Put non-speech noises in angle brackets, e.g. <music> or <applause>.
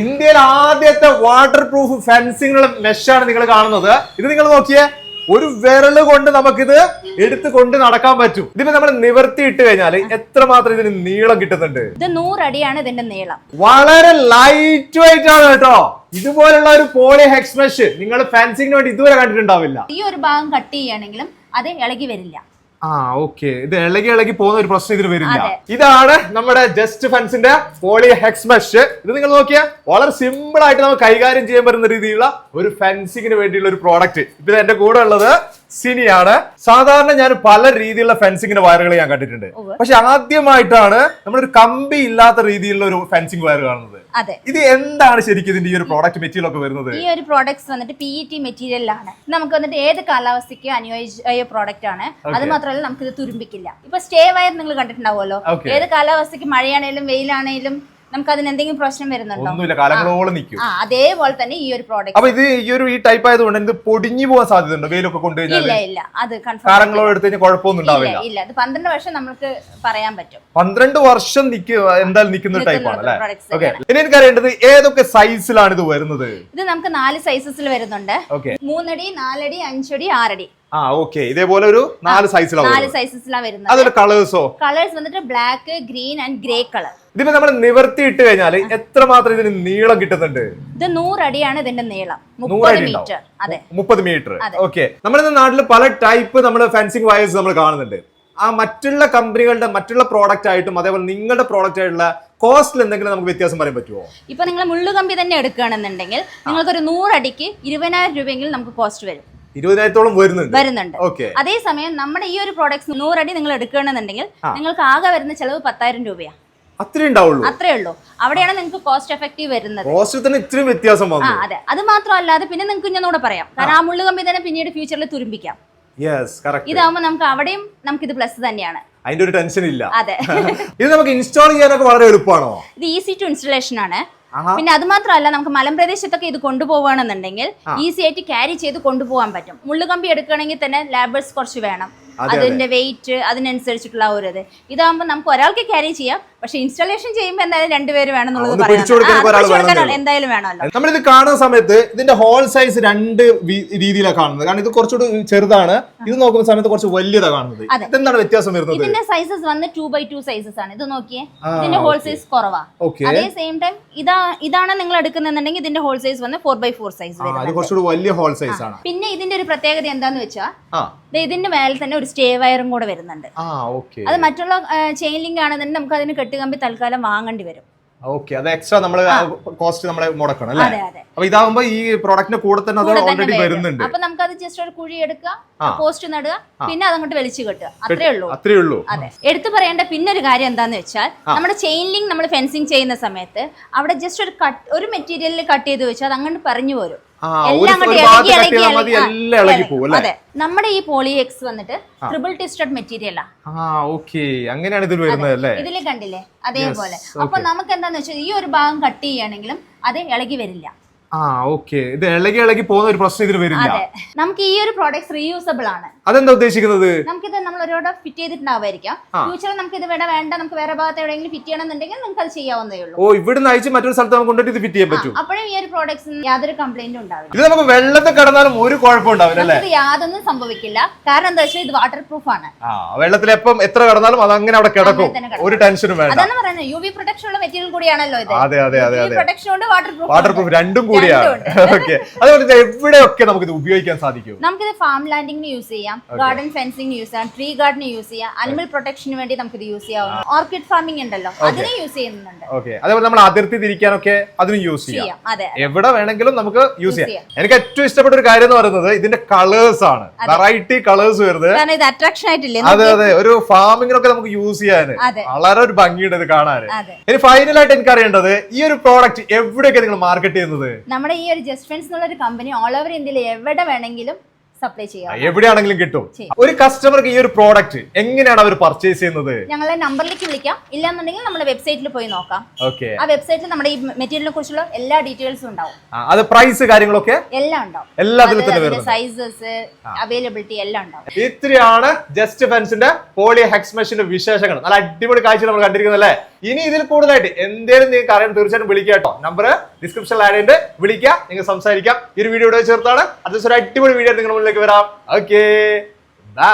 ഇന്ത്യയിൽ ആദ്യത്തെ water proof fencing മെഷാണ് നിങ്ങൾ കാണുന്നത്. ഇത് നിങ്ങൾ നോക്കിയേ ഒരു വിരൽ കൊണ്ട് നമുക്കിത് എടുത്തു കൊണ്ട് നടക്കാൻ പറ്റും. ഇതിപ്പോ നമ്മൾ നിവർത്തി ഇട്ട് കഴിഞ്ഞാൽ എത്രമാത്രം ഇതിന് നീളം കിട്ടുന്നുണ്ട്? ഇത് നൂറടിയാണ് ഇതിന്റെ നീളം. വളരെ ലൈറ്റ് വെയിറ്റ് ആണ് കേട്ടോ. ഇതുപോലുള്ള ഒരു പോളി ഹെക്സ് മെഷ് നിങ്ങൾ ഫെൻസിങ്ങിന് വേണ്ടി ഇതുവരെ കണ്ടിട്ടുണ്ടാവില്ല. ഈ ഒരു ഭാഗം കട്ട് ചെയ്യുകയാണെങ്കിലും അത് ഇളകി വരില്ല. ആ ഓക്കെ ഇത് ഇളകി ഇളകി പോകുന്ന ഒരു പ്രശ്നം ഇതിന് വരില്ല. ഇതാണ് നമ്മുടെ ജസ്റ്റ് ഫെൻസിന്റെ പോളി ഹെക്സ് മെഷ് ഇത് നിങ്ങൾ നോക്കിയാൽ വളരെ സിമ്പിൾ ആയിട്ട് നമുക്ക് കൈകാര്യം ചെയ്യാൻ പറ്റുന്ന രീതിയിലുള്ള ഒരു ഫെൻസിങ്ങിന് വേണ്ടിയുള്ള ഒരു പ്രോഡക്റ്റ് ഇപ്പൊ എന്റെ കൂടെ ഉള്ളത് സിനിയാണ്. സാധാരണ ഞാൻ പല രീതിയിലുള്ള ഫെൻസിങ്ങിന്റെ വയറുകൾ ഞാൻ കണ്ടിട്ടുണ്ട്. പക്ഷെ ആദ്യമായിട്ടാണ് നമ്മളൊരു കമ്പി ഇല്ലാത്ത രീതിയിലുള്ള ഒരു ഫെൻസിങ് വയർ കാണുന്നത്. അതെ. ഇത് എന്താണ് ശരിക്കും ഇതിന്റെ ഈ ഒരു പ്രോഡക്റ്റ് മെറ്റീരിയൽ ഒക്കെ വരുന്നത്? ഈ ഒരു പ്രോഡക്ട്സ് വന്നിട്ട് പി ഇ ടി മെറ്റീരിയലാണ് നമുക്ക് വന്നിട്ട് ഏത് കാലാവസ്ഥയ്ക്ക് അനുയോജ്യ പ്രോഡക്റ്റ് ആണ്. അത് മാത്രമല്ല നമുക്ക് ഇത് തുരുമ്പിക്കില്ല. ഇപ്പൊ സ്റ്റേ വയർ നിങ്ങൾ കണ്ടിട്ടുണ്ടാവുമല്ലോ. ഏത് കാലാവസ്ഥയ്ക്ക് മഴയാണേലും വെയിലാണേലും നമുക്ക് അതിന് എന്തെങ്കിലും പ്രശ്നം വരുന്നുണ്ടോ? ഒന്നുമില്ല കാലങ്ങളോളം നിൽക്കും. ആ അതേപോലെ തന്നെ ഈ ഒരു പ്രോഡക്റ്റ് അപ്പൊ ഇത് ഈ ഒരു ഈ ടൈപ്പ് ആയതുകൊണ്ട് ഇത് പൊടിഞ്ഞു പോകാൻ സാധ്യതയുണ്ടോ? വെയിലൊക്കെ കൊണ്ടു കഴിഞ്ഞാൽ ഇല്ല ഇല്ല. അത് കാലങ്ങളോട് എടുത്തു കഴിഞ്ഞാൽ കുഴപ്പമൊന്നും ഇല്ല ഉണ്ടാവില്ല. ഇല്ല. അത് പന്ത്രണ്ട് വർഷം നമുക്ക് പറയാൻ പറ്റും. പന്ത്രണ്ട് വർഷം നിൽക്കുക എന്തായാലും നിൽക്കുന്ന ഒരു ടൈപ്പാണ് അല്ലേ ഓക്കെ ഇനി എനിക്ക് അറിയേണ്ടത് ഏതൊക്കെ സൈസിലാണ് ഇത് വരുന്നത്? ഇത് നമുക്ക് നാല് സൈസസിൽ വരുന്നുണ്ട്. മൂന്നടി നാലടി അഞ്ചടി ആറടി. ആ ഓക്കെ ഇതേപോലെ ഒരു നാല് സൈസിലാണ് നാല് സൈസസിലാണ് വരുന്നത്. അതിൽ കളേഴ്സോ കളേഴ്സ് വന്നിട്ട് black green and grey colour ഇതിപ്പോ നമ്മൾ നിവർത്തി ഇട്ട് കഴിഞ്ഞാൽ എത്ര മാത്രം ഇതിന് നീളം കിട്ടുന്നുണ്ട്? ഇത് നൂറടിയാണ് ഇതിന്റെ നീളം. മുപ്പത് മീറ്റർ അതെ. മുപ്പത് മീറ്റർ. ഓക്കെ നമ്മുടെ നാട്ടിൽ പല ടൈപ്പ് നമ്മൾ ഫെൻസിങ് വയേഴ്സ് നമ്മൾ കാണുന്നുണ്ട്. ആ മറ്റുള്ള കമ്പനികളുടെ മറ്റുള്ള പ്രോഡക്റ്റ് ആയിട്ടും അതേപോലെ നിങ്ങളുടെ പ്രോഡക്റ്റ് ആയിട്ടുള്ള കോസ്റ്റിൽ എന്തെങ്കിലും നമുക്ക് വ്യത്യാസം പറയാൻ പറ്റുമോ ഇപ്പൊ നിങ്ങൾ മുള്ളുകമ്പി തന്നെ എടുക്കുകയാണെന്നുണ്ടെങ്കിൽ നിങ്ങൾക്ക് ഒരു നൂറടിക്ക് ഇരുപതിനായിരം രൂപയെങ്കിലും നമുക്ക് കോസ്റ്റ് വരും. ഇരുപതിനായിരത്തോളം വരുന്നുണ്ട്. വരുന്നുണ്ട്. ഓക്കെ അതേസമയം നമ്മുടെ ഈ ഒരു പ്രോഡക്ട്സ് നൂറടി നിങ്ങൾ എടുക്കുകയാണെന്നുണ്ടെങ്കിൽ നിങ്ങൾക്ക് ആകെ വരുന്ന ചെലവ് പത്തായിരം രൂപയാണ് അത്രേ ഉണ്ടാവുള്ളൂ. അത്രേ ഉള്ളൂ. അവിടെയാണ് നിങ്ങൾക്ക് കോസ്റ്റ് എഫക്റ്റീവ് വരുന്നത്. കോസ്റ്റിൽ തന്നെ ഇത്രയും വ്യത്യാസം വന്നു. അതെ. അത് മാത്രമല്ലാതെ പിന്നെ നിങ്ങൾക്ക് ഞാൻ കൂടെ പറയാം. കാരണം ആ മുള്ളുകമ്പി തന്നെ പിന്നീട് ഫ്യൂച്ചറിൽ തുരുമ്പിക്കാം. ഇതാവുമ്പോൾ നമുക്ക് അവിടെയും നമുക്ക് ഇത് പ്ലസ് തന്നെയാണ്. അതിന്റെ ഒരു ടെൻഷൻ ഇല്ല. അതെ. <laughs> ഇത് നമുക്ക് ഇൻസ്റ്റാൾ ചെയ്യാനൊക്കെ വളരെ എളുപ്പമാണോ? ഇത് ഈസി ടു ഇൻസ്റ്റലേഷൻ ആണ്. പിന്നെ അത് മാത്രമല്ല നമുക്ക് മലമ്പ്രദേശത്തൊക്കെ ഇത് കൊണ്ടുപോവുകയാണെന്നുണ്ടെങ്കിൽ ഈസി ആയിട്ട് ക്യാരി ചെയ്ത് കൊണ്ടുപോകാൻ പറ്റും. മുള്ളുകമ്പി എടുക്കണമെങ്കിൽ തന്നെ ലാബേഴ്സ് കുറച്ച് വേണം. അതിന്റെ വെയിറ്റ് അതിനനുസരിച്ചിട്ടുള്ള ഒരു ഇത്. ഇതാകുമ്പോൾ നമുക്ക് ഒരാൾക്ക് ക്യാരി ചെയ്യാം പക്ഷെ ഇൻസ്റ്റാളേഷൻ ചെയ്യുമ്പോൾ എന്തായാലും രണ്ടുപേര് വേണം എന്നുള്ളത് പറയാം. എന്തായാലും വേണമല്ലോ. നമ്മളിത് കാണുന്ന സമയത്ത് ഇതിന്റെ ഹോൾ സൈസ് രണ്ട് രീതിയിലാണ് കാണുന്നത്. കാരണം ഇത് കുറച്ചുകൂടി ചെറുതാണ്. ഇത് നോക്കുന്ന സമയത്ത് കുറച്ച് വലിയതാണ് കാണുന്നത്. എന്താണ് ഇതെന്താണ് വ്യത്യാസം വരുന്നത്? ഇതിന്റെ സൈസസ് വന്ന് ടു ബൈ ടു സൈസസ് ആണ്. ഇത് നോക്കിയേ. ഇതിന്റെ ഹോൾ സൈസ് കുറവാ. അതേ സെയിം ടൈം ഇതാ ഇതാണ് നിങ്ങൾ എടുക്കുന്നുണ്ടെങ്കിൽ ഇതിന്റെ ഹോൾ സൈസ് വന്ന് ഫോർ ബൈ ഫോർ സൈസ് കുറച്ചുകൂടി വലിയ ഹോൾ സൈസ് ആണ്. പിന്നെ ഇതിന്റെ ഒരു പ്രത്യേകത എന്താന്ന് വെച്ചാൽ ഇതിന്റെ മേലെ തന്നെ ഒരു സ്റ്റേ വയറും കൂടെ വരുന്നുണ്ട്. അത് മറ്റുള്ള ചെയിൻ ലിങ്ക് ആണെന്നുണ്ടെങ്കിൽ നമുക്ക് അതിന് കെട്ടുകമ്പി തൽക്കാലം വാങ്ങേണ്ടി വരും. ഓക്കെ അത് എക്സ്ട്രാ നമ്മൾ കോസ്റ്റ് നമ്മളെ മുടക്കണം അല്ലേ? അപ്പൊ ഇതാവുമ്പോ ഈ പ്രോഡക്റ്റിന്റെ കൂടെ തന്നെ അത് ഓൾറെഡി വരുന്നുണ്ട്? അപ്പൊ നമുക്ക് അത് ജസ്റ്റ് ഒരു കുഴി എടുക്കുക. പോസ്റ്റ് നടുക പിന്നെ അതങ്ങോട്ട് വലിച്ചു കെട്ടുക. അത്രേ ഉള്ളൂ. അത്രേ ഉള്ളൂ. അതെ. എടുത്തു പറയേണ്ട പിന്നെ ഒരു കാര്യം എന്താന്ന് വെച്ചാൽ നമ്മുടെ ചെയിൻ ലിങ്ക് നമ്മൾ ഫെൻസിങ് ചെയ്യുന്ന സമയത്ത് അവിടെ ജസ്റ്റ് ഒരു കട്ട് ഒരു മെറ്റീരിയലിൽ കട്ട് ചെയ്ത് വെച്ചാൽ അത് അങ്ങോട്ട് പറഞ്ഞു വരും നമ്മുടെ ഈ പോളി എക്സ് വന്നിട്ട് ട്രിപ്പിൾ ടിസ്റ്റഡ് മെറ്റീരിയലാ അങ്ങനെയാണ് ഇതിൽ വരുന്നത് അല്ലേ? ഇതിൽ കണ്ടില്ലേ? അതേപോലെ. അപ്പൊ നമുക്ക് എന്താന്ന് വെച്ചാൽ ഈ ഒരു ഭാഗം കട്ട് ചെയ്യുകയാണെങ്കിലും അത് ഇളകി വരില്ല. ആ ഓക്കെ ഇത് ഇളകി ഇളകി പോകുന്ന ഒരു പ്രശ്നം ഇതിന് വരില്ല. അതെ. നമുക്ക് ഈ ഒരു പ്രോഡക്റ്റ് റീയൂസബിൾ ആണ്. അതെന്താ ഉദ്ദേശിക്കുന്നത്? നമുക്കിത് നമ്മൾ ഒരുപാട് ഫിറ്റ് ചെയ്തിട്ടുണ്ടാവുമായിരിക്കാം. ഫ്യൂച്ചറിൽ നമുക്ക് ഇത് ഇവിടെ വേണ്ട നമുക്ക് വേറെ ഭാഗത്ത് എവിടെയെങ്കിലും ഫിറ്റ് ചെയ്യണമെന്നുണ്ടെങ്കിൽ നമുക്ക് അത് ചെയ്യാവുന്നേ ഉള്ളൂ. ഓ ഇവിടുന്ന് അയച്ച് മറ്റൊരു സ്ഥലത്ത് നമുക്ക് കൊണ്ടിട്ട് ഇത് ഫിറ്റ് ചെയ്യാൻ പറ്റും. അപ്പോഴും ഈ ഒരു പ്രോഡക്ട്സ് യാതൊരു കംപ്ലൈന്റും ഉണ്ടാവില്ല. ഇത് നമുക്ക് വെള്ളത്തിൽ കിടന്നാലും ഒരു കുഴപ്പം ഉണ്ടാവില്ല അല്ലേ? നമുക്കിത് യാതൊന്നും സംഭവിക്കില്ല. കാരണം എന്താ വെച്ചാൽ ഇത് വാട്ടർ പ്രൂഫ് ആണ്. ആ വെള്ളത്തിൽ എപ്പം എത്ര കിടന്നാലും അത് അങ്ങനെ അവിടെ കിടക്കും. അങ്ങനെ തന്നെ കിടക്കും. ഒരു ടെൻഷനും വേണ്ട. അതാണ് പറയുന്നത്. യു വി പ്രൊട്ടക്ഷൻ ഉള്ള മെറ്റീരിയൽ കൂടിയാണല്ലോ ഇത്. അതെ അതെ അതെ അതെ. പ്രൊട്ടക്ഷൻ ഉണ്ട് വാട്ടർ പ്രൂഫ് വാട്ടർ പ്രൂഫ് രണ്ടും കൂടിയാണ് ഓക്കെ <laughs> അതുകൊണ്ട് എവിടെയൊക്കെ നമുക്ക് ഇത് ഉപയോഗിക്കാൻ സാധിക്കും? നമുക്കിത് ഫാം ലാൻഡിങ്ങിന് യൂസ് ചെയ്യാം. ഗാർഡൻ ഫെൻസിങ് യൂസ് ചെയ്യാം. ട്രീ ഗാർഡന് യൂസ് ചെയ്യാം. അനിമൽ പ്രൊട്ടക്ഷന് വേണ്ടി നമുക്ക് ഇത് യൂസ് ചെയ്യാവുന്നു ഓർക്കിഡ് ഫാമിംഗ് ഉണ്ടല്ലോ. അതിന് യൂസ് ചെയ്യുന്നുണ്ട്. ഓക്കെ അതേപോലെ നമ്മൾ അതിർത്തി തിരിക്കാനൊക്കെ അതിന് യൂസ് ചെയ്യാം. അതെ എവിടെ വേണമെങ്കിലും നമുക്ക് യൂസ് ചെയ്യാം. എനിക്ക് ഏറ്റവും ഇഷ്ടപ്പെട്ട ഒരു കാര്യം എന്ന് പറയുന്നത് ഇതിന്റെ കളേഴ്സ് ആണ്. വെറൈറ്റി കളേഴ്സ് വരുന്നത്. ഇത് അട്രാക്ഷൻ ആയിട്ടില്ലേ? അതെ അതെ. ഒരു ഫാമിങ്ങിനൊക്കെ നമുക്ക് യൂസ് ചെയ്യാൻ. വളരെ ഒരു ഭംഗിയുണ്ട് ഇത് കാണാൻ. ഇനി ഫൈനലായിട്ട് എനിക്ക് അറിയേണ്ടത് ഈ ഒരു പ്രോഡക്റ്റ് എവിടെയൊക്കെ നിങ്ങൾ മാർക്കറ്റ് ചെയ്യുന്നത്? നമ്മുടെ ഈ ഒരു ജസ്റ്റ് ഫ്രണ്ട്സ് എന്നുള്ള ഒരു കമ്പനി ഓൾ ഓവർ ഇന്ത്യയിൽ എവിടെ വേണമെങ്കിലും സപ്ലൈ ചെയ്യാം. എവിടെയാണെങ്കിലും കിട്ടും. ഒരു കസ്റ്റമർക്ക് ഈ ഒരു പ്രോഡക്റ്റ് എങ്ങനെയാണ് അവർ പർച്ചേസ് ചെയ്യുന്നത്? ഞങ്ങളെ നമ്പറിലേക്ക് വിളിക്കാം. ഇല്ലാന്നുണ്ടെങ്കിൽ നമ്മുടെ വെബ്സൈറ്റിൽ പോയി നോക്കാം. ഓക്കെ ആ വെബ്സൈറ്റിൽ നമ്മുടെ ഈ മെറ്റീരിയലിനെ കുറിച്ചുള്ള എല്ലാ ഡീറ്റെയിൽസും ഉണ്ടാവും. അത് പ്രൈസ് കാര്യങ്ങളൊക്കെ? എല്ലാം ഉണ്ടാവും. എല്ലാത്തിലും തന്നെ സൈസസ് അവൈലബിലിറ്റി എല്ലാം ഉണ്ടാവും. ഇത്രയാണ് ജസ്റ്റ് ഫെൻസിന്റെ പോളി ഹെക്സ് മെഷീന്റെ വിശേഷങ്ങൾ. നല്ല അടിപൊളി കാഴ്ച നമ്മൾ കണ്ടിരിക്കുന്നല്ലേ അല്ലേ? ഇനി ഇതിൽ കൂടുതലായിട്ട് എന്തേലും നിങ്ങൾക്ക് അറിയാൻ തീർച്ചയായിട്ടും വിളിക്കുക കേട്ടോ. നമ്പർ ഡിസ്ക്രിപ്ഷനിൽ ആഡ് ചെയ്തിട്ട് വിളിക്കുക നിങ്ങൾ സംസാരിക്കാം. ഈ ഒരു വീഡിയോ ചേർത്താണ് അത് ഒരു അടിപൊളി വീഡിയോ നിങ്ങളുടെ മുന്നിലേക്ക് വരാം. Okay bye